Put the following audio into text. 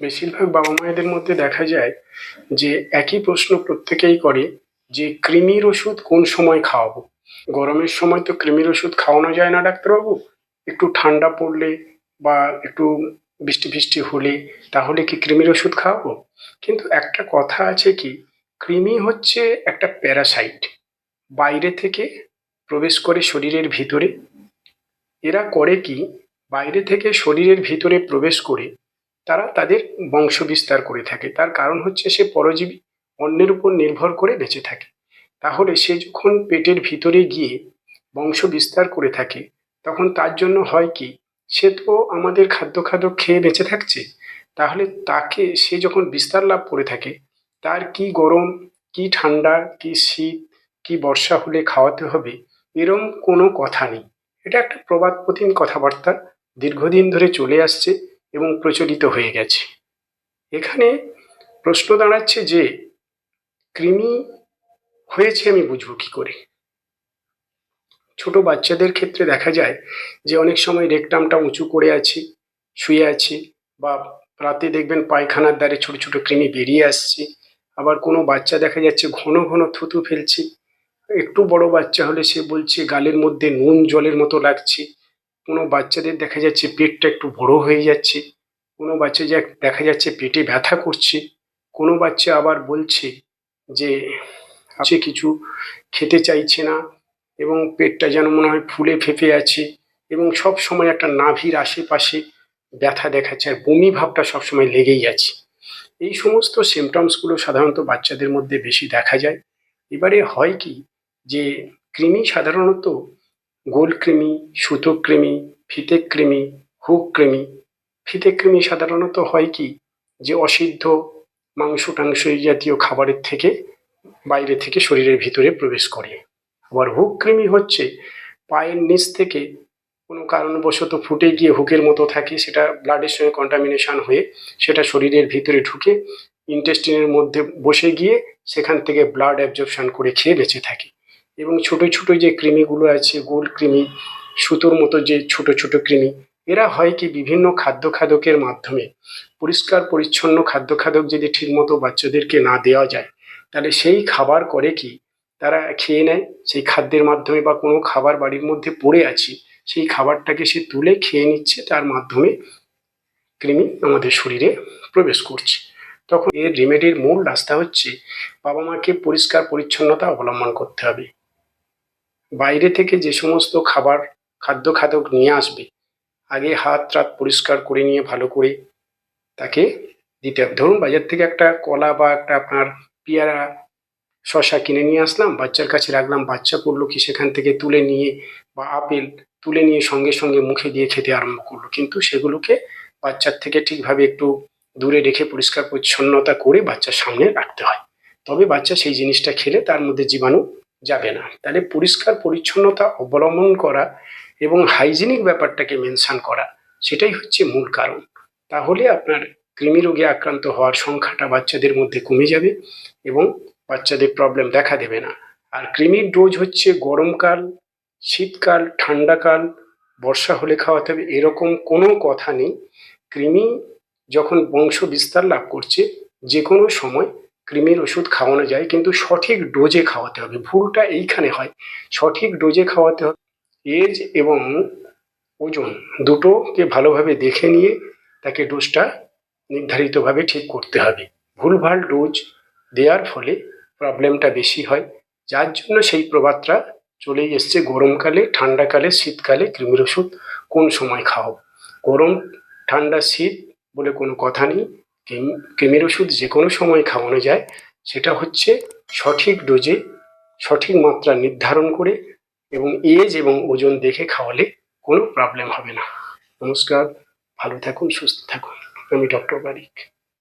বেশিরভাগ বাবা মায়েদের মধ্যে দেখা যায় যে একই প্রশ্ন প্রত্যেকেই করে যে কৃমির ওষুধ কোন সময় খাওয়াবো? গরমের সময় তো কৃমির ওষুধ খাওয়ানো যায় না ডাক্তারবাবু। একটু ঠান্ডা পড়লে বা একটু বৃষ্টি ফিষ্টি হলে তাহলে কি কৃমির ওষুধ খাওয়াবো? কিন্তু একটা কথা আছে কি, কৃমি হচ্ছে একটা প্যারাসাইট। বাইরে থেকে প্রবেশ করে শরীরের ভিতরে। এরা করে কি, বাইরে থেকে শরীরের ভিতরে প্রবেশ করে তারা তাদের বংশ বিস্তার করে থাকে। তার কারণ হচ্ছে সে পরজীবী অন্যের উপর নির্ভর করে বেঁচে থাকে। তাহলে সে যখন পেটের ভিতরে গিয়ে বংশ বিস্তার করে থাকে, তখন তার জন্য হয় কি, সে তো আমাদের খাদ্য খাদ্য খেয়ে বেঁচে থাকছে। তাহলে তাকে সে যখন বিস্তার লাভ করে থাকে, তার কি গরম, কি ঠান্ডা, কি শীত, কি বর্ষা হলে খাওয়াতে হবে, এরম কোনো কথা নেই। এটা একটা প্রবাদপ্রতিম কথাবার্তা। দীর্ঘদিন ধরে চলে আসছে। এবং প্রচলিত হয়ে গেছে। এখানে প্রশ্ন দাঁড়াচ্ছে যে, কৃমি হয়েছে আমি বুঝব কি করে? ছোট বাচ্চাদের ক্ষেত্রে দেখা যায় যে, অনেক সময় রেকটামটা উঁচু করে আছে, শুয়ে আছে বা রাতে দেখবেন পায়খানার দ্বারে ছোট ছোট কৃমি বেরিয়ে আসছে। আবার কোনো বাচ্চা দেখা যাচ্ছে ঘন ঘন থুতু ফেলছে। একটু বড় বাচ্চা হলে সে বলছে, গালের মধ্যে নুন জলের মতো লাগছে। কোনো বাচ্চাদের দেখা যাচ্ছে পেটটা একটু বড় হয়ে যাচ্ছে, কোনো বাচ্চা যা দেখা যাচ্ছে পেটে ব্যথা করছে, কোনো বাচ্চা আবার বলছে যে আছে কিছু খেতে চাইছে না এবং পেটটা যেন মনে হয় ফুলে ফেপে আছে এবং সব সময় একটা নাভির আশেপাশে ব্যথা দেখাচ্ছে আর বমি ভাবটা সবসময় লেগেই আছে। এই সমস্ত সিমটমসগুলো সাধারণত বাচ্চাদের মধ্যে বেশি দেখা যায়। এবারে হয় কি যে কৃমি সাধারণত গোল কৃমি সুতো কৃমি ফিতে কৃমি হুক কৃমি ফিতে কৃমি সাধারণত হয় কি? যে অসিদ্ধ মাংস টাংস জাতীয় খাবারের থেকে, বাইরে থেকে শরীরের ভিতরে প্রবেশ করে। আবার হুক কৃমি হচ্ছে পায়ের নিচ থেকে কোনো কারণবশত ফুটে গিয়ে হুকের মতো থাকে, সেটা ব্লাডের সঙ্গে কন্টামিনেশন হয়ে সেটা শরীরের ভিতরে ঢুকে ইন্টেস্টিনের মধ্যে বসে গিয়ে সেখান থেকে ব্লাড অ্যাবজর্পশন করে খেয়ে বেঁচে থাকে। এবং ছোট ছোট যে কৃমিগুলো আছে, গোল কৃমি, সুতোর মতো যে ছোট ছোট কৃমি, এরা হয় কি বিভিন্ন খাদ্য খাদকের মাধ্যমে। পরিষ্কার, পরিচ্ছন্ন খাদ্য খাদক যদি ঠিকমতো বাচ্চাদেরকে না দেওয়া যায়, তাহলে সেই খাবার করে কি তারা খেয়ে নেয়? সেই খাদ্যের মাধ্যমে বা কোনো খাবার বাড়ির মধ্যে পড়ে আছে, সেই খাবারটাকে সে তুলে খেয়ে নিচ্ছে, তার মাধ্যমে কৃমি আমাদের শরীরে প্রবেশ করছে। তখন এর রেমেডির মূল রাস্তা হচ্ছে বাবা মাকে পরিষ্কার, পরিচ্ছন্নতা অবলম্বন করতে হবে। বাইরে থেকে যে সমস্ত খাবার খাদ্য খাদক নিয়ে আসবে, আগে হাত রাত পরিষ্কার করে নিয়ে ভালো করে তাকে দিতে হবে। ধরুন বাজার থেকে একটা কলা বা একটা আপনার পেয়ারা শশা কিনে নিয়ে আসলাম, বাচ্চার কাছে রাখলাম, বাচ্চা পড়ল কি সেখান থেকে তুলে নিয়ে বা আপেল তুলে নিয়ে সঙ্গে সঙ্গে মুখে দিয়ে খেতে আরম্ভ করল। কিন্তু সেগুলোকে বাচ্চার থেকে ঠিকভাবে একটু দূরে রেখে পরিষ্কার পরিচ্ছন্নতা করে বাচ্চার সামনে রাখতে হয়। তবে বাচ্চা সেই জিনিসটা খেলে তার মধ্যে জীবাণু যাবে না। তাহলে পরিষ্কার পরিচ্ছন্নতা অবলম্বন করা এবং হাইজিনিক ব্যাপারটাকে মেনশন করা, সেটাই হচ্ছে মূল কারণ। তাহলে আপনার কৃমি রোগে আক্রান্ত হওয়ার সংখ্যাটা বাচ্চাদের মধ্যে কমে যাবে এবং বাচ্চাদের প্রবলেম দেখা দেবে না। আর কৃমির ডোজ হচ্ছে গরমকাল শীতকাল ঠান্ডাকাল বর্ষা হলে খাওয়াতে হবে, এরকম কোনো কথা নেই। কৃমি যখন বংশ বিস্তার লাভ করছে যে কোনো সময় কৃমির ওষুধ খাওয়ানো যায়, কিন্তু সঠিক ডোজে খাওয়াতে হবে। ভুলটা এইখানে হয়। সঠিক ডোজে খাওয়াতে হবে। এজ এবং ওজন দুটোকে ভালোভাবে দেখে নিয়ে তাকে ডোজটা নির্ধারিতভাবে ঠিক করতে হবে। ভুলভাল ডোজ দেওয়ার ফলে প্রবলেমটা বেশি হয়। যার জন্য সেই প্রবাদটা চলেই এসছে গরমকালে, ঠান্ডাকালে, শীতকালে কৃমির ওষুধ কোন সময় খাও গরম, ঠান্ডা, শীত বলে কোনো কথা নেই। কৃমির ওষুধ যে কোনো সময় খাওয়ানো যায়, সেটা হচ্ছে সঠিক ডোজে সঠিক মাত্রা নির্ধারণ করে এবং এজ এবং ওজন দেখে খাওয়ালে কোনো প্রবলেম হবে না। নমস্কার, ভালো থাকুন, সুস্থ থাকুন। আমি ডক্টর বারিক